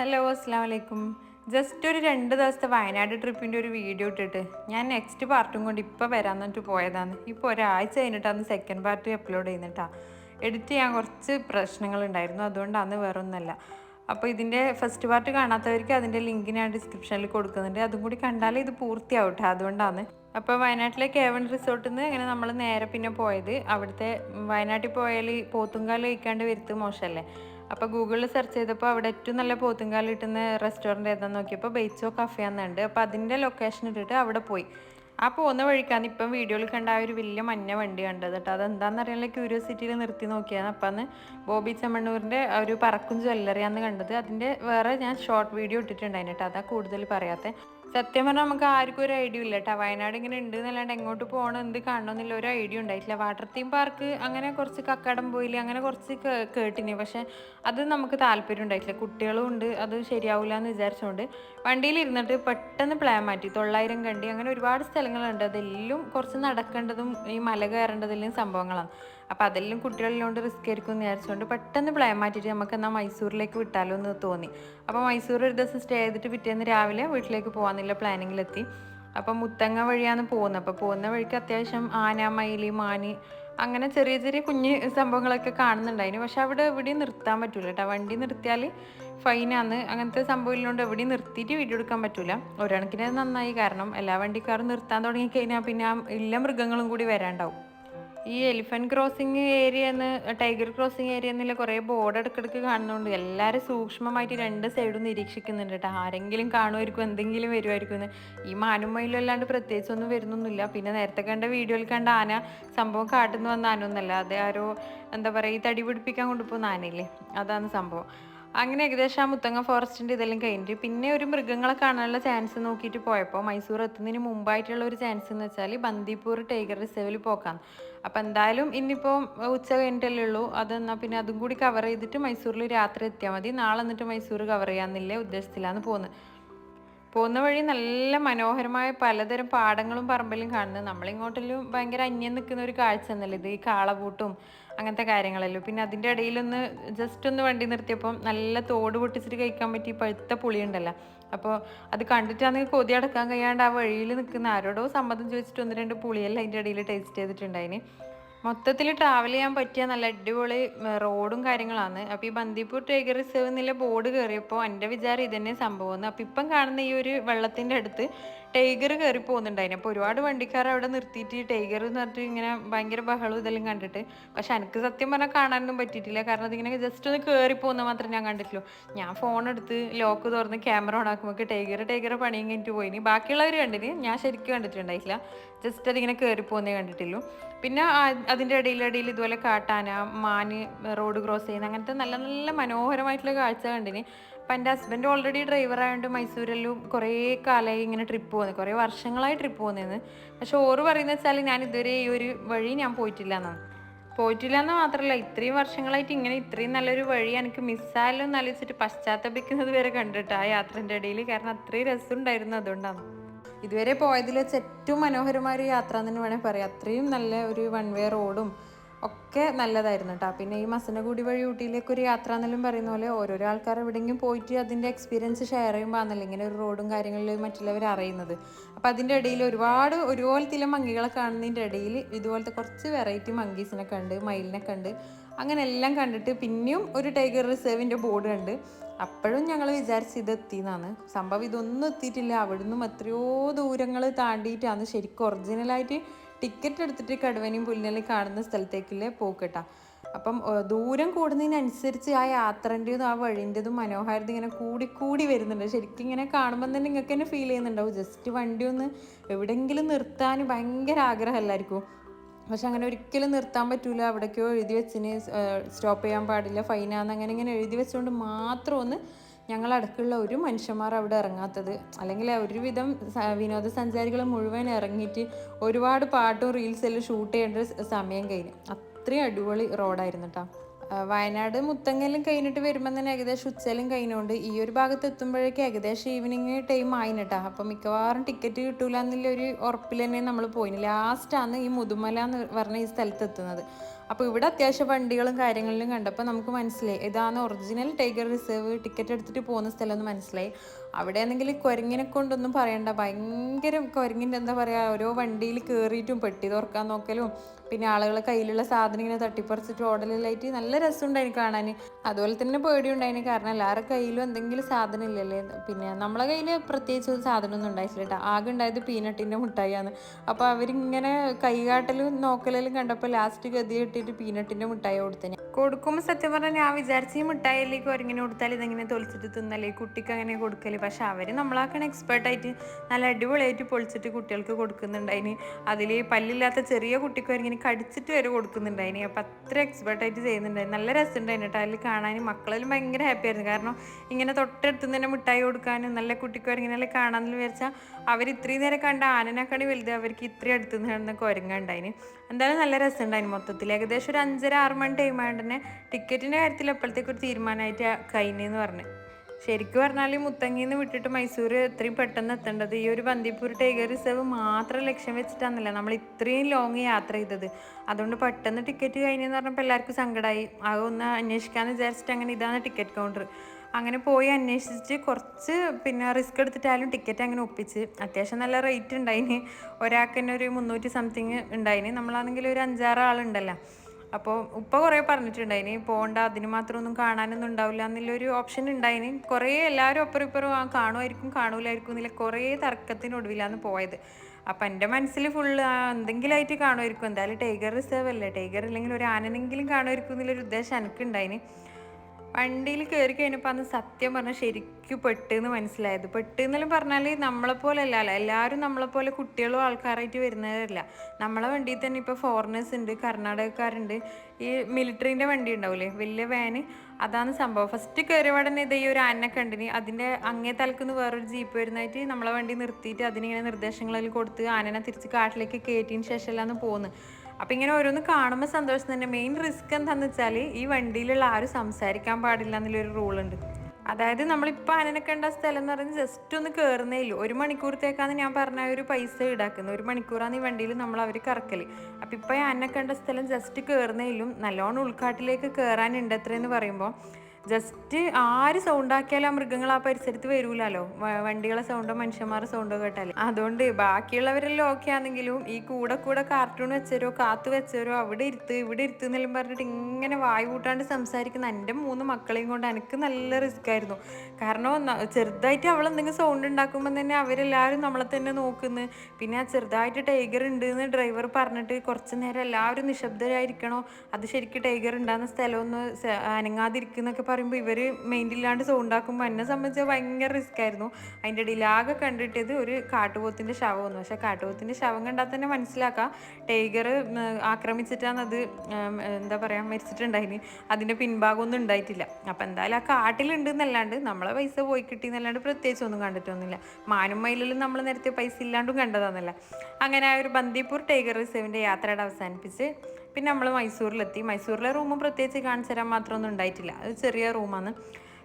Hello അസ്സാം വലൈക്കും just ഒരു രണ്ട് ദിവസത്തെ വയനാട് ട്രിപ്പിന്റെ ഒരു വീഡിയോ ഇട്ടിട്ട് ഞാൻ നെക്സ്റ്റ് പാർട്ടും കൊണ്ട് ഇപ്പോൾ വരാൻ എന്നിട്ട് പോയതാണ്. ഇപ്പോൾ ഒരാഴ്ച കഴിഞ്ഞിട്ടാണ് സെക്കൻഡ് പാർട്ട് അപ്ലോഡ് ചെയ്യുന്നിട്ടാണ് എഡിറ്റ് ചെയ്യാൻ കുറച്ച് പ്രശ്നങ്ങളുണ്ടായിരുന്നു അതുകൊണ്ടാണ് വേറെ ഒന്നല്ല അപ്പോൾ ഇതിന്റെ ഫസ്റ്റ് പാർട്ട് കാണാത്തവർക്ക് അതിന്റെ ലിങ്ക് ഞാൻ ഡിസ്ക്രിപ്ഷനിൽ കൊടുക്കുന്നുണ്ട്. അതും കൂടി കണ്ടാലേ ഇത് പൂർത്തിയാവട്ടെ. അതുകൊണ്ടാണ്. അപ്പോൾ വയനാട്ടിലെ കേവൺ റിസോർട്ടിൽ നിന്ന് അങ്ങനെ നമ്മൾ നേരെ പിന്നെ പോയത്. അവിടുത്തെ വയനാട്ടിൽ പോയാൽ പോത്തുങ്കാൽ കഴിക്കാണ്ട് വരുത്ത് മോശമല്ലേ? അപ്പോൾ ഗൂഗിളിൽ സെർച്ച് ചെയ്തപ്പോൾ അവിടെ ഏറ്റവും നല്ല പോത്തുംകാൽ കിട്ടുന്ന റെസ്റ്റോറന്റ് ഏതാന്ന് നോക്കിയപ്പോൾ ബെയ്ച്ചോ കഫേ എന്നുണ്ട്. അപ്പോൾ അതിന്റെ ലൊക്കേഷൻ ഇട്ടിട്ട് അവിടെ പോയി. ആ പോകുന്ന വഴിക്കാണ് ഇപ്പം വീഡിയോയിൽ കണ്ട ആ ഒരു വലിയ മഞ്ഞ വണ്ടി കണ്ടത് കേട്ടോ. അതെന്താണെന്ന് അറിയാനുള്ള ക്യൂരിയോസിറ്റിയിൽ നിർത്തി നോക്കിയാണ് അപ്പം അന്ന് ബോബി ചെമ്മണ്ണൂരിന്റെ ഒരു പറക്കും ജ്വല്ലറിയാന്ന് കണ്ടത്. അതിന്റെ വേറെ ഞാൻ ഷോർട്ട് വീഡിയോ ഇട്ടിട്ടുണ്ടായിരുന്നു കേട്ടോ. അതാ കൂടുതൽ പറയാത്തെ. സത്യം പറഞ്ഞാൽ നമുക്ക് ആർക്കും ഒരു ഐഡിയ ഇല്ല കേട്ടോ വയനാട് ഇങ്ങനെ ഉണ്ട് എന്നല്ലാണ്ട് എങ്ങോട്ട് പോകണം എന്ത് കാണണം എന്നുള്ള ഒരു ഐഡിയ ഉണ്ടായിട്ടില്ല. വാട്ടർ തീം പാർക്ക് അങ്ങനെ കുറച്ച് കക്കടം പോയില്ല അങ്ങനെ കുറച്ച് കേട്ടിന്. പക്ഷെ അത് നമുക്ക് താല്പര്യം ഉണ്ടായിട്ടില്ല. കുട്ടികളും ഉണ്ട് അത് ശരിയാവില്ല എന്ന് വിചാരിച്ചുകൊണ്ട് വണ്ടിയിൽ ഇരുന്നിട്ട് പെട്ടെന്ന് പ്ലാൻ മാറ്റി. തൊള്ളായിരം കണ്ടി അങ്ങനെ ഒരുപാട് സ്ഥലങ്ങളുണ്ട്. അതെല്ലാം കുറച്ച് നടക്കേണ്ടതും ഈ മല കയറേണ്ടതെല്ലാം സംഭവങ്ങളാണ്. അപ്പം അതെല്ലാം കുട്ടികളിലോണ്ട് റിസ്ക് ആയിരിക്കും എന്ന് വിചാരിച്ചുകൊണ്ട് പെട്ടെന്ന് പ്ലാൻ മാറ്റിയിട്ട് നമുക്ക് എന്നാൽ മൈസൂരിലേക്ക് വിട്ടാലോ എന്ന് തോന്നി. അപ്പോൾ മൈസൂർ ഒരു ദിവസം സ്റ്റേ ചെയ്തിട്ട് പിറ്റേന്ന് രാവിലെ വീട്ടിലേക്ക് പോകാമെന്നുള്ള പ്ലാനിങ്ങിലെത്തി അപ്പം മുത്തങ്ങ വഴിയാണ് പോകുന്നത്. അപ്പോൾ പോകുന്ന വഴിക്ക് അത്യാവശ്യം ആന മയിലി മാന് അങ്ങനെ ചെറിയ ചെറിയ കുഞ്ഞ് സംഭവങ്ങളൊക്കെ കാണുന്നുണ്ടായിരുന്നു. പക്ഷെ അവിടെ എവിടെയും നിർത്താൻ പറ്റൂല കേട്ടോ. വണ്ടി നിർത്തിയാൽ ഫൈനാന്ന് അങ്ങനത്തെ സംഭവം ഇല്ലാണ്ട് എവിടെയും നിർത്തിയിട്ട് വീഡിയോ എടുക്കാൻ പറ്റില്ല ഒരണക്കിന് നന്നായി കാരണം എല്ലാ വണ്ടിക്കാരും നിർത്താൻ തുടങ്ങി കഴിഞ്ഞാൽ പിന്നെ ആ എല്ലാ മൃഗങ്ങളും കൂടി വരാണ്ടാവും. ഈ എലിഫന്റ് ക്രോസിങ് ഏരിയ എന്ന് ടൈഗർ ക്രോസിങ് ഏരിയ എന്നുള്ള കുറേ ബോർഡ് ഇടക്കിടക്ക് കാണുന്നുണ്ട്. എല്ലാവരും സൂക്ഷ്മമായിട്ട് രണ്ട് സൈഡും നിരീക്ഷിക്കുന്നുണ്ട് കേട്ടോ ആരെങ്കിലും കാണുമായിരിക്കും എന്തെങ്കിലും വരുമായിരിക്കും എന്ന്. ഈ മാനുമയിലല്ലാണ്ട് പ്രത്യേകിച്ച് ഒന്നും വരുന്നൊന്നുമില്ല. പിന്നെ നേരത്തെ കണ്ട വീഡിയോയിൽ കണ്ട ആന സംഭവം കാട്ടുന്നു വന്ന ആനൊന്നല്ല അത് ആരോ എന്താ പറയുക ഈ തടി പിടിപ്പിക്കാൻ കൊണ്ടുപോകുന്ന ആനയില്ലേ? അതാണ് സംഭവം. അങ്ങനെ ഏകദേശം ആ മുത്തങ്ങ ഫോറസ്റ്റിന്റെ ഇതെല്ലാം കഴിഞ്ഞിട്ട് പിന്നെ ഒരു മൃഗങ്ങളെ കാണാനുള്ള ചാൻസ് നോക്കിയിട്ട് പോയപ്പോൾ മൈസൂർ എത്തുന്നതിന് മുമ്പായിട്ടുള്ള ഒരു ചാൻസ് എന്ന് വെച്ചാൽ ബന്ദിപ്പൂർ ടൈഗർ റിസർവിൽ പോക്കാം അപ്പം എന്തായാലും ഇന്നിപ്പോൾ ഉച്ച കഴിഞ്ഞിട്ടല്ലേ ഉള്ളൂ. അതെന്നാൽ പിന്നെ അതും കൂടി കവർ ചെയ്തിട്ട് മൈസൂരിൽ രാത്രി എത്തിയാൽ മതി. നാളെ എന്നിട്ട് മൈസൂർ കവർ ചെയ്യാമെന്നില്ലേ ഉദ്ദേശത്തിലാണ് പോകുന്നത് പോകുന്ന വഴി നല്ല മനോഹരമായ പലതരം പാടങ്ങളും പറമ്പലും കാണുന്നത്. നമ്മളിങ്ങോട്ടെല്ലാം ഭയങ്കര അന്യം നിൽക്കുന്ന ഒരു കാഴ്ച എന്നല്ലേ ഇത്? ഈ കാളപൂട്ടും അങ്ങനത്തെ കാര്യങ്ങളല്ലോ. പിന്നെ അതിന്റെ ഇടയിലൊന്ന് ജസ്റ്റ് ഒന്ന് വണ്ടി നിർത്തിയപ്പം നല്ല തോട് പൊട്ടിച്ചിട്ട് കഴിക്കാൻ പറ്റി പഴുത്ത പുളി ഉണ്ടല്ലോ അപ്പോൾ അത് കണ്ടിട്ടാണെങ്കിൽ കൊതി അടക്കാൻ കഴിയാണ്ട് ആ വഴിയിൽ നിൽക്കുന്ന ആരോടോ സമ്മതം ചോദിച്ചിട്ട് ഒന്ന് രണ്ട് പുളിയെല്ലാം അതിന്റെ ഇടയിൽ ടേസ്റ്റ് ചെയ്തിട്ടുണ്ടായിന്. മൊത്തത്തിൽ ട്രാവൽ ചെയ്യാൻ പറ്റിയ നല്ല അടിപൊളി റോഡും കാര്യങ്ങളാണ്. അപ്പോൾ ഈ ബന്ദിപ്പൂർ ടൈഗർ റിസർവ് എന്നുള്ള ബോർഡ് കയറിയപ്പോൾ എന്റെ വിചാരം ഇതന്നെ സംഭവം. അപ്പോൾ ഇപ്പം കാണുന്ന ഈ ഒരു വെള്ളത്തിന്റെ അടുത്ത് ടൈഗർ കയറി പോകുന്നുണ്ടായിരുന്നു അപ്പോൾ ഒരുപാട് വണ്ടിക്കാർ അവിടെ നിർത്തിയിട്ട് ടൈഗർ എന്ന് പറഞ്ഞിട്ട് ഇങ്ങനെ ഭയങ്കര ബഹളവും ഇതെല്ലാം കണ്ടിട്ട്. പക്ഷെ എനിക്ക് സത്യം പറഞ്ഞാൽ കാണാനൊന്നും പറ്റിയിട്ടില്ല. കാരണം അതിങ്ങനെ ജസ്റ്റ് ഒന്ന് കയറി പോകുന്ന മാത്രമേ ഞാൻ കണ്ടിട്ടുള്ളൂ. ഞാൻ ഫോൺ എടുത്ത് ലോക്ക് തുറന്ന് ക്യാമറ ഓൺ ആക്കുമ്പോൾ ടൈഗർ ടൈഗർ പണിയും കഴിഞ്ഞിട്ട് പോയിനി. ബാക്കിയുള്ളവർ കണ്ടിന്. ഞാൻ ശരിക്കും കണ്ടിട്ടുണ്ടായില്ല ജസ്റ്റ് അതിങ്ങനെ കയറി പോകുന്നേ കണ്ടിട്ടുള്ളൂ. പിന്നെ അതിന്റെ ഇടയിലിടയിൽ ഇതുപോലെ കാട്ടാന മാന് റോഡ് ക്രോസ് ചെയ്യുന്ന അങ്ങനത്തെ നല്ല നല്ല മനോഹരമായിട്ടുള്ള കാഴ്ച കണ്ടിന്. അപ്പം എന്റെ ഹസ്ബൻഡ് ഓൾറെഡി ഡ്രൈവർ ആയതുകൊണ്ട് മൈസൂരിലും കുറേ കാലമായി ഇങ്ങനെ ട്രിപ്പ് പോകുന്നത് കുറേ വർഷങ്ങളായി ട്രിപ്പ് പോകുന്നതെന്ന് പക്ഷെ ഓറ് പറയുന്നത് വെച്ചാൽ ഞാൻ ഇതുവരെ ഈ ഒരു വഴി ഞാൻ പോയിട്ടില്ല എന്നാണ് പോയിട്ടില്ല എന്ന് മാത്രമല്ല ഇത്രയും വർഷങ്ങളായിട്ട് ഇങ്ങനെ ഇത്രയും നല്ലൊരു വഴി എനിക്ക് മിസ്സായാലും എന്ന് ആലോചിച്ചിട്ട് പശ്ചാത്തപിക്കുന്നത് വരെ കണ്ടിട്ട് ആ യാത്രന്റെ ഇടയിൽ കാരണം അത്രയും രസമുണ്ടായിരുന്നു അതുകൊണ്ടാണ് ഇതുവരെ പോയതിൽ വെച്ച് ഏറ്റവും മനോഹരമായ ഒരു യാത്ര എന്ന് വേണമെങ്കിൽ പറയാം. അത്രയും നല്ല ഒരു വൺ വേ റോഡും ഒക്കെ നല്ലതായിരുന്നു കേട്ടോ പിന്നെ ഈ മസനഗുടി വഴി ഊട്ടിയിലേക്ക് ഒരു യാത്ര എന്നെല്ലാം പറയുന്ന പോലെ ഓരോരോ ആൾക്കാർ എവിടെയെങ്കിലും പോയിട്ട് അതിന്റെ എക്സ്പീരിയൻസ് ഷെയർ ചെയ്യുമ്പോൾ ആണല്ലോ ഇങ്ങനെ ഒരു റോഡും കാര്യങ്ങളിലും മറ്റുള്ളവർ അറിയുന്നത്. അപ്പോൾ അതിന്റെ ഇടയിൽ ഒരുപാട് ഒരുപോലത്തെ മങ്കികളെ കാണുന്നതിന്റെ ഇടയിൽ ഇതുപോലത്തെ കുറച്ച് വെറൈറ്റി മങ്കീസിനെ കണ്ട് മയിലിനെ കണ്ട് അങ്ങനെ എല്ലാം കണ്ടിട്ട് പിന്നെയും ഒരു ടൈഗർ റിസർവിന്റെ ബോർഡ് കണ്ട് അപ്പോഴും ഞങ്ങൾ വിചാരിച്ച് ഇത് എത്തിയെന്നാണ് സംഭവം ഇതൊന്നും എത്തിയിട്ടില്ല. അവിടുന്ന് എത്രയോ ദൂരങ്ങൾ താണ്ടിയിട്ടാണ് ശരിക്കും ഒറിജിനലായിട്ട് ടിക്കറ്റ് എടുത്തിട്ട് കടുവനെയും പുല്ലിനെ കാണുന്ന സ്ഥലത്തേക്കല്ലേ പോക്കട്ടാ. അപ്പം ദൂരം കൂടുന്നതിനനുസരിച്ച് ആ യാത്രന്റെതും ആ വഴിന്റെതും മനോഹാരിത ഇങ്ങനെ കൂടി കൂടി വരുന്നുണ്ട്. ശരിക്കും ഇങ്ങനെ കാണുമ്പോൾ തന്നെ നിങ്ങൾക്ക് തന്നെ ഫീൽ ചെയ്യുന്നുണ്ടാവും. ജസ്റ്റ് വണ്ടി ഒന്ന് എവിടെയെങ്കിലും നിർത്താൻ ഭയങ്കര ആഗ്രഹമല്ലായിരിക്കും. പക്ഷെ അങ്ങനെ ഒരിക്കലും നിർത്താൻ പറ്റൂല. അവിടേക്കോ എഴുതി വെച്ചിന് സ്റ്റോപ്പ് ചെയ്യാൻ പാടില്ല. ഫൈനാന്ന് അങ്ങനെ ഇങ്ങനെ എഴുതി വെച്ചുകൊണ്ട് മാത്രം ഒന്ന് ഞങ്ങളടക്കമുള്ള ഒരു മനുഷ്യന്മാർ അവിടെ ഇറങ്ങാത്തത്. അല്ലെങ്കിൽ ഒരുവിധം വിനോദസഞ്ചാരികൾ മുഴുവൻ ഇറങ്ങിയിട്ട് ഒരുപാട് പാട്ടും റീൽസെല്ലാം ഷൂട്ട് ചെയ്യേണ്ട സമയം കഴിഞ്ഞു. അത്രയും അടിപൊളി റോഡായിരുന്നു കേട്ടോ വയനാട് മുത്തങ്ങലും കഴിഞ്ഞിട്ട് വരുമ്പോൾ തന്നെ ഏകദേശം ഉച്ചയിലും കഴിഞ്ഞുകൊണ്ട് ഈ ഒരു ഭാഗത്ത് എത്തുമ്പോഴേക്കും ഏകദേശം ഈവനിങ് ടൈം ആയിന് കേട്ടോ അപ്പം മിക്കവാറും ടിക്കറ്റ് കിട്ടൂല എന്നുള്ള ഒരു ഉറപ്പിൽ തന്നെ നമ്മൾ പോയിന്. ലാസ്റ്റാണ് ഈ മുതുമല എന്ന് പറഞ്ഞ ഈ സ്ഥലത്ത് എത്തുന്നത്. അപ്പോൾ ഇവിടെ അത്യാവശ്യം വണ്ടികളും കാര്യങ്ങളിലും കണ്ടപ്പോൾ നമുക്ക് മനസ്സിലായി. ഇതാണ് ഒറിജിനൽ ടൈഗർ റിസർവ് ടിക്കറ്റ് എടുത്തിട്ട് പോകുന്ന സ്ഥലം എന്ന് മനസ്സിലായി. അവിടെ ആണെങ്കിൽ കുരങ്ങിനെ കൊണ്ടൊന്നും പറയണ്ട. ഭയങ്കര കുരങ്ങിന്റെ എന്താ പറയുക ഓരോ വണ്ടിയിൽ കയറിയിട്ടും പെട്ടി തുറക്കാൻ നോക്കലും പിന്നെ ആളുകൾ കയ്യിലുള്ള സാധനം ഇങ്ങനെ തട്ടിപ്പറിച്ചിട്ട് ഓടലിലായിട്ട് നല്ല രസമുണ്ടായിന് കാണാൻ അതുപോലെ തന്നെ പേടി ഉണ്ടായിന് കാരണം എല്ലാവരുടെ കയ്യിലും എന്തെങ്കിലും സാധനം ഇല്ലല്ലേ. പിന്നെ നമ്മളെ കയ്യിൽ പ്രത്യേകിച്ച് ഒരു സാധനമൊന്നും ഉണ്ടായിട്ടില്ല കേട്ടോ ആകെ ഉണ്ടായത് പീനട്ടിന്റെ മുട്ടായിയാണ്. അപ്പോൾ അവരിങ്ങനെ കൈകാട്ടലും നോക്കലും കണ്ടപ്പോൾ ലാസ്റ്റ് ഗതി കിട്ടിയിട്ട് പീനട്ടിന്റെ മിഠായി കൊടുത്തേ കൊടുക്കുമ്പോൾ സത്യം പറഞ്ഞാൽ ഞാൻ വിചാരിച്ച ഈ മിഠായിലേക്ക് ഒരിങ്ങനെ കൊടുത്താൽ ഇതെങ്ങനെ തൊളിച്ചിട്ട് തിന്നല്ലേ കുട്ടിക്ക് അങ്ങനെ കൊടുക്കൽ. പക്ഷെ അവർ നമ്മളാക്കണ എക്സ്പേർട്ടായിട്ട് നല്ല അടിപൊളിയായിട്ട് പൊളിച്ചിട്ട് കുട്ടികൾക്ക് കൊടുക്കുന്നുണ്ടായിന്. അതിൽ പല്ലില്ലാത്ത ചെറിയ കുട്ടിക്ക് ഇങ്ങനെ കടിച്ചിട്ട് വരെ കൊടുക്കുന്നുണ്ടായിന്. അപ്പം അത്ര എക്സ്പേർട്ടായിട്ട് ചെയ്യുന്നുണ്ടായി നല്ല രസമുണ്ടായിരുന്നു കേട്ടോ. അതിൽ കാണാൻ മക്കളെല്ലാം ഭയങ്കര ഹാപ്പി ആയിരുന്നു. കാരണം ഇങ്ങനെ തൊട്ടടുത്ത് തന്നെ മിഠായി കൊടുക്കാനും നല്ല കുട്ടിക്ക് ഇങ്ങനെ കാണാമെന്ന് വിചാരിച്ചാൽ അവർ ഇത്രയും നേരം കണ്ട ആനനക്കണി വലുത് അവർക്ക് ഇത്രയും അടുത്ത് നിന്ന് കിടന്ന കുരങ്ങുണ്ടായിന്. എന്തായാലും നല്ല രസമുണ്ടായിന് മൊത്തത്തിൽ ഏകദേശം ഒരു അഞ്ചര ആറ് മണി ടൈം ആയതുകൊണ്ട് തന്നെ ടിക്കറ്റിന്റെ കാര്യത്തിൽ എപ്പോഴത്തേക്ക് ഒരു തീരുമാനമായിട്ട് കഴിഞ്ഞെന്ന് പറഞ്ഞു. ശരിക്കും പറഞ്ഞാൽ മുത്തങ്ങിയിൽ നിന്ന് വിട്ടിട്ട് മൈസൂർ എത്രയും പെട്ടെന്ന് എത്തേണ്ടത് ഈ ഒരു ബന്ദിപ്പൂർ ടൈഗർ റിസർവ് മാത്രം ലക്ഷ്യം വെച്ചിട്ടാണെന്നില്ല നമ്മൾ ഇത്രയും ലോങ് യാത്ര ചെയ്തത്. അതുകൊണ്ട് പെട്ടെന്ന് ടിക്കറ്റ് കഴിഞ്ഞെന്ന് പറഞ്ഞപ്പോൾ എല്ലാവർക്കും സങ്കടമായി അത് ഒന്ന് അന്വേഷിക്കാമെന്ന് വിചാരിച്ചിട്ട് അങ്ങനെ ഇതാണ് ടിക്കറ്റ് കൗണ്ടർ അങ്ങനെ പോയി അന്വേഷിച്ച് കുറച്ച് പിന്നെ റിസ്ക് എടുത്തിട്ടായാലും ടിക്കറ്റ് അങ്ങനെ ഒപ്പിച്ച്. അത്യാവശ്യം നല്ല റേറ്റ് ഉണ്ടായിന്. ഒരാൾക്ക് തന്നെ ഒരു മുന്നൂറ്റി സംതിങ് ഉണ്ടായിന്. നമ്മളാണെങ്കിൽ ഒരു അഞ്ചാറ് ആളുണ്ടല്ലോ. അപ്പോൾ ഉപ്പ കുറേ പറഞ്ഞിട്ടുണ്ടായിന് പോകണ്ട അതിന് മാത്രം ഒന്നും കാണാനൊന്നും ഉണ്ടാവില്ല എന്നുള്ളൊരു ഓപ്ഷൻ ഉണ്ടായിന് കുറേ എല്ലാവരും അപ്പുറം ഇപ്പുറം ആ കാണുമായിരിക്കും കാണൂലായിരിക്കും എന്നില്ല കുറേ തർക്കത്തിനൊടുവിലാണ് പോയത്. അപ്പം എന്റെ മനസ്സിൽ ഫുള്ള് എന്തെങ്കിലുമായിട്ട് കാണുമായിരിക്കും. എന്തായാലും ടൈഗർ റിസർവ് അല്ലേ? ടൈഗർ അല്ലെങ്കിൽ ഒരു ആനനെങ്കിലും കാണുമായിരിക്കും എന്നുള്ളൊരു ഉദ്ദേശം എനിക്കുണ്ടായിന്. വണ്ടിയിൽ കയറി കഴിഞ്ഞപ്പോൾ അന്ന് സത്യം പറഞ്ഞാൽ ശരിക്കും പെട്ടെന്ന് മനസ്സിലായത്. പെട്ടെന്നെല്ലാം പറഞ്ഞാൽ നമ്മളെപ്പോലെ അല്ല എല്ലാവരും നമ്മളെപ്പോലെ കുട്ടികളും ആൾക്കാരായിട്ട് വരുന്നവരല്ല. നമ്മളെ വണ്ടിയിൽ തന്നെ ഇപ്പോൾ ഫോറിനേഴ്സ് ഉണ്ട് കർണാടകക്കാരുണ്ട്. ഈ മിലിറ്ററീന്റെ വണ്ടി ഉണ്ടാവില്ലേ വലിയ വാന് അതാണ് സംഭവം. ഫസ്റ്റ് കയറിയ ഉടനെ ഇതേ ഒരു ആനനെ കണ്ടിന്. അതിന്റെ അങ്ങേ തലക്കുന്ന് വേറൊരു ജീപ്പ് വരുന്നതായിട്ട് നമ്മളെ വണ്ടി നിർത്തിയിട്ട് അതിനിങ്ങനെ നിർദ്ദേശങ്ങളെല്ലാം കൊടുത്ത് ആനനെ തിരിച്ച് കാട്ടിലേക്ക് കയറ്റിയതിന് ശേഷമല്ലാന്ന് പോകുന്നത് അപ്പം ഇങ്ങനെ ഓരോന്ന് കാണുമ്പോൾ സന്തോഷം തന്നെ. മെയിൻ റിസ്ക് എന്താണെന്ന് വെച്ചാൽ ഈ വണ്ടിയിലുള്ള ആരും സംസാരിക്കാൻ പാടില്ല എന്നുള്ളൊരു ഉണ്ട്. അതായത് നമ്മളിപ്പോൾ അനനക്കേണ്ട കണ്ട സ്ഥലം എന്ന് പറയുന്നത് ജസ്റ്റ് ഒന്ന് കയറുന്നേ ഇല്ല. ഒരു മണിക്കൂറത്തേക്കാണ് ഞാൻ പറഞ്ഞ ഒരു പൈസ ഈടാക്കുന്നത്. ഒരു മണിക്കൂറാണ് ഈ വണ്ടിയിൽ നമ്മൾ അവർ കറക്കൽ അപ്പം ഇപ്പോൾ ഈ സ്ഥലം ജസ്റ്റ് കയറുന്നേ ഇല്ലും. നല്ലോണം ഉൾക്കാട്ടിലേക്ക് കയറാനുണ്ട് എത്രയെന്ന് പറയുമ്പോൾ ജസ്റ്റ് ആര് സൗണ്ടാക്കിയാലും ആ മൃഗങ്ങൾ ആ പരിസരത്ത് വരൂലല്ലോ വണ്ടികളെ സൗണ്ടോ മനുഷ്യന്മാരുടെ സൗണ്ടോ കേട്ടാൽ അതുകൊണ്ട് ബാക്കിയുള്ളവരെല്ലാം ഓക്കെ ആണെങ്കിലും ഈ കൂടെ കൂടെ കാർട്ടൂൺ വെച്ചവരോ കാത്തു വെച്ചവരോ അവിടെ ഇരുത്ത് ഇവിടെ ഇരുത്ത് എന്നെല്ലാം പറഞ്ഞിട്ട് ഇങ്ങനെ വായു കൂട്ടാണ്ട് സംസാരിക്കുന്ന എന്റെ മൂന്ന് മക്കളെയും കൊണ്ട് എനിക്ക് നല്ല റിസ്ക് ആയിരുന്നു. കാരണം ചെറുതായിട്ട് അവൾ എന്തെങ്കിലും സൗണ്ട് ഉണ്ടാക്കുമ്പോൾ തന്നെ അവരെല്ലാവരും നമ്മളെ തന്നെ നോക്കുന്നു. പിന്നെ ആ ചെറുതായിട്ട് ടൈഗർ ഉണ്ട് എന്ന് ഡ്രൈവർ പറഞ്ഞിട്ട് കുറച്ച് നേരം എല്ലാവരും നിശബ്ദരായിരിക്കണോ? അത് ശരിക്കും ടൈഗർ ഉണ്ടാകുന്ന സ്ഥലമൊന്ന് അനങ്ങാതിരിക്കുന്നൊക്കെ പറയുമ്പോൾ ഇവർ മെയിന്റില്ലാണ്ട് ഉണ്ടാക്കുമ്പോൾ എന്നെ സംബന്ധിച്ച് ഭയങ്കര റിസ്ക് ആയിരുന്നു. അതിന്റെ ഇടയിൽ ആകെ കണ്ടിട്ടത് ഒരു കാട്ടുപോത്തിന്റെ ശവമൊന്നു പക്ഷേ കാട്ടുപോത്തിന്റെ ശവം കണ്ടാൽ തന്നെ മനസ്സിലാക്കാം. ടൈഗർ ആക്രമിച്ചിട്ടാണ് അത് ഉം, എന്താ പറയുക മരിച്ചിട്ടുണ്ടായിന്. അതിന്റെ പിൻഭാഗമൊന്നും ഉണ്ടായിട്ടില്ല. അപ്പം എന്തായാലും ആ കാട്ടിലുണ്ട് എന്നല്ലാണ്ട് നമ്മളെ പൈസ പോയി കിട്ടി എന്നല്ലാണ്ട് പ്രത്യേകിച്ച് ഒന്നും കണ്ടിട്ടൊന്നുമില്ല. മാനും മയിലും നമ്മൾ നേരത്തെ പൈസ ഇല്ലാണ്ടും കണ്ടതാന്നല്ല. അങ്ങനെ ആ ഒരു ബന്ദിപ്പൂർ ടൈഗർ റിസർവിന്റെ യാത്രയുടെ അവസാനിപ്പിച്ച് പിന്നെ നമ്മൾ മൈസൂരിലെത്തി. മൈസൂരിലെ റൂം പ്രത്യേകിച്ച് കാണിച്ചു തരാൻ മാത്രമൊന്നും ഉണ്ടായിട്ടില്ല. അത് ചെറിയ റൂമാണ്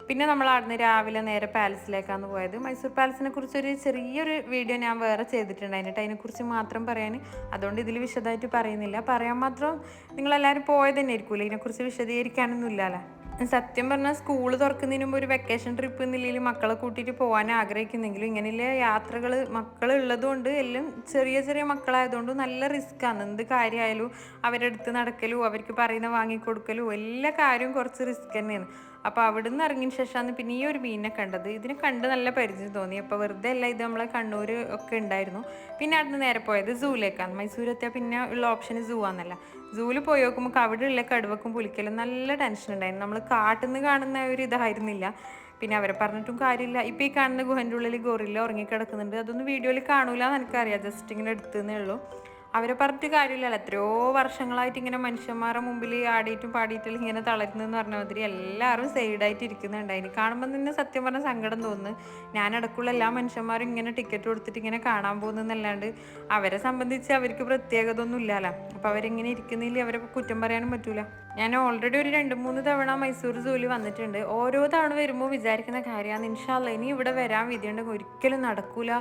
പിന്നെ നമ്മൾ അവിടുന്ന് രാവിലെ നേരെ പാലസിലേക്കാണ് പോയത്. മൈസൂർ പാലസിനെ കുറിച്ചൊരു ചെറിയൊരു വീഡിയോ ഞാൻ വേറെ ചെയ്തിട്ടുണ്ട്. അതിനിട്ട് അതിനെക്കുറിച്ച് മാത്രം പറയാൻ അതുകൊണ്ട് ഇതിൽ വിശദമായിട്ട് പറയുന്നില്ല. പറയാൻ മാത്രം നിങ്ങളെല്ലാവരും പോയത് തന്നെ ആയിരിക്കുമല്ലോ ഇതിനെക്കുറിച്ച് വിശദീകരിക്കാനൊന്നും ഇല്ലല്ലോ സത്യം പറഞ്ഞാൽ സ്കൂൾ തുറക്കുന്നതിന് മുമ്പ് ഒരു വെക്കേഷൻ ട്രിപ്പ് എന്നില്ലെങ്കിൽ മക്കളെ കൂട്ടിയിട്ട് പോകാൻ ആഗ്രഹിക്കുന്നെങ്കിലും ഇങ്ങനെയുള്ള യാത്രകൾ മക്കൾ ഉള്ളതുകൊണ്ട് എല്ലാം ചെറിയ ചെറിയ മക്കളായതുകൊണ്ട് നല്ല റിസ്ക്കാണ് എന്ത് കാര്യമായാലും അവരുടെ അടുത്ത് നടക്കലും അവർക്ക് പറയുന്ന വാങ്ങിക്കൊടുക്കലും എല്ലാ കാര്യവും കുറച്ച് റിസ്ക് തന്നെയാണ്. അപ്പോൾ അവിടെ നിന്ന് ഇറങ്ങിയ ശേഷമാണ് പിന്നെ ഈ ഒരു മീനിനെ കണ്ടത്. ഇതിനെ കണ്ട് നല്ല പരിചയം തോന്നി. അപ്പോൾ വെറുതെ അല്ല ഇത് നമ്മളെ കണ്ണൂർ ഒക്കെ ഉണ്ടായിരുന്നു. പിന്നെ അവിടുന്ന് നേരെ പോയത് സൂവിലേക്കാണ് മൈസൂരെത്തിയാൽ പിന്നെ ഉള്ള ഓപ്ഷൻ സൂ ആണെന്നല്ല സൂവിൽ പോയി നോക്കുമ്പോൾ അവിടെയുള്ള കടുവക്കും പുലിക്കലും നല്ല ടെൻഷൻ ഉണ്ടായിരുന്നു. നമ്മൾ കാട്ടിൽ നിന്ന് കാണുന്ന ഒരു ഇതായിരുന്നില്ല. പിന്നെ അവരെ പറഞ്ഞിട്ടും കാര്യമില്ല. ഇപ്പോൾ ഈ കാണുന്ന ഗുഹന്റെ ഉള്ളിൽ ഗോറില്ല ഉറങ്ങിക്കിടക്കുന്നുണ്ട്. അതൊന്നും വീഡിയോയിൽ കാണൂല എന്ന് എനിക്കറിയാം. ജസ്റ്റ് ഇങ്ങനെ എടുത്തുന്നേ ഉള്ളൂ. അവരെ പറഞ്ഞിട്ട് കാര്യമില്ലല്ലോ. എത്രയോ വർഷങ്ങളായിട്ട് ഇങ്ങനെ മനുഷ്യന്മാരുടെ മുമ്പിൽ ആടിയിട്ടും പാടിയിട്ടും ഇങ്ങനെ തളരുന്നെന്ന് പറഞ്ഞ മാതിരി എല്ലാവരും സൈഡായിട്ട് ഇരിക്കുന്നുണ്ട്. അതിന് കാണുമ്പോൾ തന്നെ സത്യം പറഞ്ഞ സങ്കടം തോന്നുന്നു. ഞാൻ അടക്കുള്ള എല്ലാ മനുഷ്യന്മാരും ഇങ്ങനെ ടിക്കറ്റ് കൊടുത്തിട്ട് ഇങ്ങനെ കാണാൻ പോകുന്നതല്ലാണ്ട് അവരെ സംബന്ധിച്ച് അവർക്ക് പ്രത്യേകത ഒന്നും ഇല്ലല്ലോ അപ്പോൾ അവരെങ്ങനെ ഇരിക്കുന്നില്ല അവരെ കുറ്റം പറയാനും പറ്റൂല. ഞാൻ ഓൾറെഡി ഒരു രണ്ട് മൂന്ന് തവണ മൈസൂർ ജോലി വന്നിട്ടുണ്ട്. ഓരോ തവണ വരുമ്പോൾ വിചാരിക്കുന്ന കാര്യമാണ് ഇൻഷാല്ല ഇനി ഇവിടെ വരാൻ വിധിയുണ്ടെങ്കിൽ ഒരിക്കലും നടക്കൂല.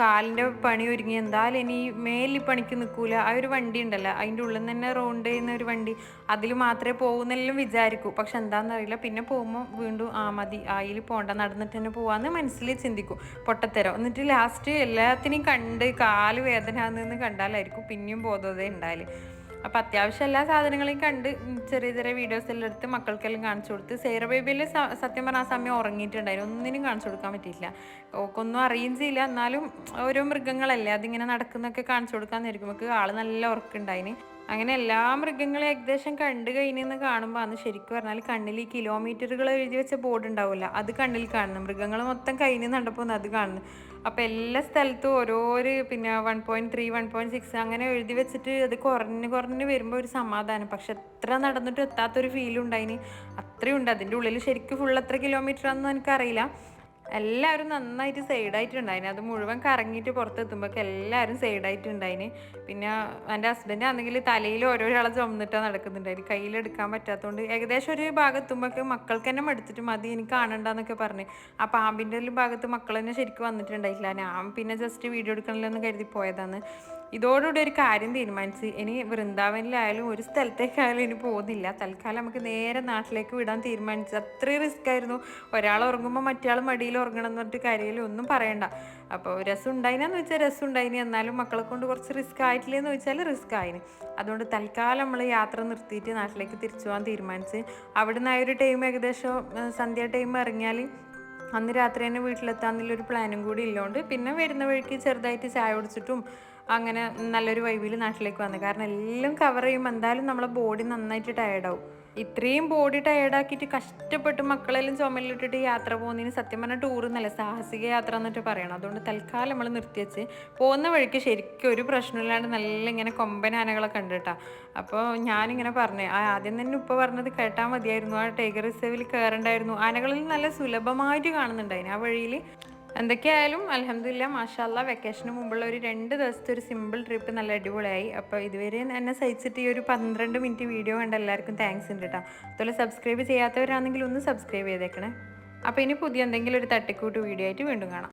കാലിന്റെ പണി ഒരുങ്ങി. എന്തായാലും ഇനി മേലിൽ പണിക്ക് നിൽക്കൂല ആ ഒരു വണ്ടി ഉണ്ടല്ലോ അതിന്റെ ഉള്ളിൽ നിന്ന് തന്നെ റൗണ്ട് ചെയ്യുന്ന ഒരു വണ്ടി. അതിൽ മാത്രമേ പോകുന്നെല്ലാം വിചാരിക്കൂ. പക്ഷെ എന്താണെന്നറിയില്ല പിന്നെ പോകുമ്പോൾ വീണ്ടും ആ മതി. ആയിൽ പോകണ്ട നടന്നിട്ട് തന്നെ പോകാമെന്ന് മനസ്സിൽ ചിന്തിക്കും. പൊട്ടത്തരം. എന്നിട്ട് ലാസ്റ്റ് എല്ലാത്തിനെയും കണ്ട് കാൽ വേദന എന്ന് കണ്ടാലായിരിക്കും. പിന്നെയും ബോധോദയം അപ്പം അത്യാവശ്യം എല്ലാ സാധനങ്ങളെയും കണ്ട് ചെറിയ ചെറിയ വീഡിയോസ് എല്ലാം എടുത്ത് മക്കൾക്കെല്ലാം കാണിച്ചു കൊടുത്ത്. സേറ ബേബിയിൽ സത്യം പറഞ്ഞ ആ സമയം ഉറങ്ങിയിട്ടുണ്ടായിരുന്നു ഒന്നിനും കാണിച്ചു കൊടുക്കാൻ പറ്റിയില്ല ഓക്കൊന്നും അറിയുകയും ചെയ്യില്ല. എന്നാലും ഓരോ മൃഗങ്ങളല്ലേ അതിങ്ങനെ നടക്കുന്നൊക്കെ കാണിച്ചു കൊടുക്കാമെന്നായിരിക്കും നമുക്ക് ആൾ നല്ല ഉറക്കുണ്ടായിന്. അങ്ങനെ എല്ലാ മൃഗങ്ങളും ഏകദേശം കണ്ടു കഴിഞ്ഞെന്ന് കാണുമ്പോൾ അന്ന് ശരിക്കും പറഞ്ഞാൽ കണ്ണിൽ ഈ കിലോമീറ്ററുകൾ എഴുതി വെച്ച ബോർഡ് ഉണ്ടാവില്ല. അത് കണ്ണിൽ കാണുന്നു. മൃഗങ്ങൾ മൊത്തം കഴിഞ്ഞ് നടപ്പോൾ അത് കാണുന്നു. അപ്പോൾ എല്ലാ സ്ഥലത്തും ഓരോരു പിന്നെ one point three one point six അങ്ങനെ എഴുതി വെച്ചിട്ട് അത് കുറഞ്ഞ് കുറഞ്ഞ് വരുമ്പോൾ ഒരു സമാധാനം. പക്ഷെ എത്ര നടന്നിട്ട് എത്താത്തൊരു ഫീലുണ്ടായിന് അത്രയും ഉണ്ട് അതിന്റെ ഉള്ളിൽ ശരിക്കും ഫുൾ എത്ര കിലോമീറ്റർ ആണെന്ന് എനിക്കറിയില്ല. എല്ലാവരും നന്നായിട്ട് സൈഡായിട്ടുണ്ടായിന് അത് മുഴുവൻ കറങ്ങിയിട്ട് പുറത്തെത്തുമ്പോഴൊക്കെ എല്ലാവരും സൈഡായിട്ടുണ്ടായിന് പിന്നെ എന്റെ ഹസ്ബൻഡ് ആണെങ്കിൽ തലയിൽ ഓരോരാളെ ചുമന്നിട്ടാണ് നടക്കുന്നുണ്ടായിരുന്നു കയ്യിലെടുക്കാൻ പറ്റാത്തതുകൊണ്ട് ഏകദേശം ഒരു ഭാഗത്തുമ്പോഴൊക്കെ മക്കൾക്ക് തന്നെ മടുത്തിട്ട് മതി എനിക്ക് കാണണ്ടെന്നൊക്കെ പറഞ്ഞ്. ആ പാമ്പിന്റെ ഭാഗത്ത് മക്കൾ തന്നെ ശരിക്കും വന്നിട്ടുണ്ടായില്ല ഞാൻ പിന്നെ ജസ്റ്റ് വീഡിയോ എടുക്കണമല്ലോ എന്ന് കരുതി പോയതാണ്. ഇതോടുകൂടി ഒരു കാര്യം തീരുമാനിച്ച് ഇനി വൃന്ദാവനിലായാലും ഒരു സ്ഥലത്തേക്കായാലും ഇനി പോകുന്നില്ല. തൽക്കാലം നമുക്ക് നേരെ നാട്ടിലേക്ക് വിടാൻ തീരുമാനിച്ചു. അത്രയും റിസ്ക് ആയിരുന്നു. ഒരാൾ ഉറങ്ങുമ്പോൾ മറ്റേ മടിയിൽ ഉറങ്ങണം എന്ന് പറഞ്ഞിട്ട് കാര്യമില്ല. ഒന്നും പറയണ്ട. അപ്പോൾ രസം ഉണ്ടായിനാന്ന് വെച്ചാൽ രസം ഉണ്ടായിന്. എന്നാലും മക്കളെ കൊണ്ട് കുറച്ച് റിസ്ക് ആയിട്ടില്ലെന്ന് വെച്ചാൽ റിസ്ക് ആയിന്. അതുകൊണ്ട് തൽക്കാലം നമ്മൾ യാത്ര നിർത്തിയിട്ട് നാട്ടിലേക്ക് തിരിച്ചു പോകാൻ തീരുമാനിച്ച് അവിടുന്ന് ആ ഒരു ടൈം ഏകദേശം സന്ധ്യ ടൈം ഇറങ്ങിയാൽ അന്ന് രാത്രി തന്നെ വീട്ടിലെത്താന്നുള്ളൊരു പ്ലാനും കൂടി ഇല്ലോണ്ട്. പിന്നെ വരുന്ന വഴിക്ക് ചെറുതായിട്ട് ചായ കുടിച്ചിട്ടും അങ്ങനെ നല്ലൊരു വൈബിൽ നാട്ടിലേക്ക് വന്നു. കാരണം എല്ലാം കവർ ചെയ്യുമ്പോൾ എന്തായാലും നമ്മളെ ബോഡി നന്നായിട്ട് ടയർഡാവും ഇത്രയും ബോഡി ടയേർഡാക്കിയിട്ട് കഷ്ടപ്പെട്ട് മക്കളെല്ലാം ചുമലിട്ടിട്ട് യാത്ര പോകുന്നതിന് സത്യം പറഞ്ഞാൽ ടൂർ എന്നല്ല സാഹസിക യാത്ര എന്നിട്ട് പറയണം. അതുകൊണ്ട് തൽക്കാലം നമ്മൾ നിർത്തിവെച്ച് പോകുന്ന വഴിക്ക് ശരിക്കും ഒരു പ്രശ്നമില്ലാണ്ട് നല്ല ഇങ്ങനെ കൊമ്പൻ ആനകളൊക്കെ ഉണ്ട് കേട്ടോ. അപ്പോൾ ഞാനിങ്ങനെ പറഞ്ഞു ആദ്യം തന്നെ ഉപ്പ പറഞ്ഞത് കേട്ടാൽ മതിയായിരുന്നു. ആ ടൈഗർ റിസർവിൽ കയറണ്ടായിരുന്നു ആനകളിൽ നല്ല സുലഭമായിട്ട് കാണുന്നുണ്ടായിരുന്നു ആ വഴിയിൽ എന്തൊക്കെയായാലും അലഹമില്ല മാഷാല്ല വെക്കേഷന് മുമ്പുള്ള ഒരു രണ്ട് ദിവസത്തെ ഒരു സിമ്പിൾ ട്രിപ്പ് നല്ല അടിപൊളിയായി. അപ്പോൾ ഇതുവരെ എന്നെ സഹിച്ചിട്ട് ഈ ഒരു പന്ത്രണ്ട് മിനിറ്റ് വീഡിയോ കണ്ട എല്ലാവർക്കും താങ്ക്സ് ഉണ്ട് കേട്ടോ അതുപോലെ സബ്സ്ക്രൈബ് ചെയ്യാത്തവരാണെങ്കിൽ ഒന്ന് സബ്സ്ക്രൈബ് ചെയ്തേക്കണേ. അപ്പോൾ ഇനി പുതിയ എന്തെങ്കിലും ഒരു തട്ടിക്കൂട്ട് വീഡിയോ ആയിട്ട് വീണ്ടും കാണാം.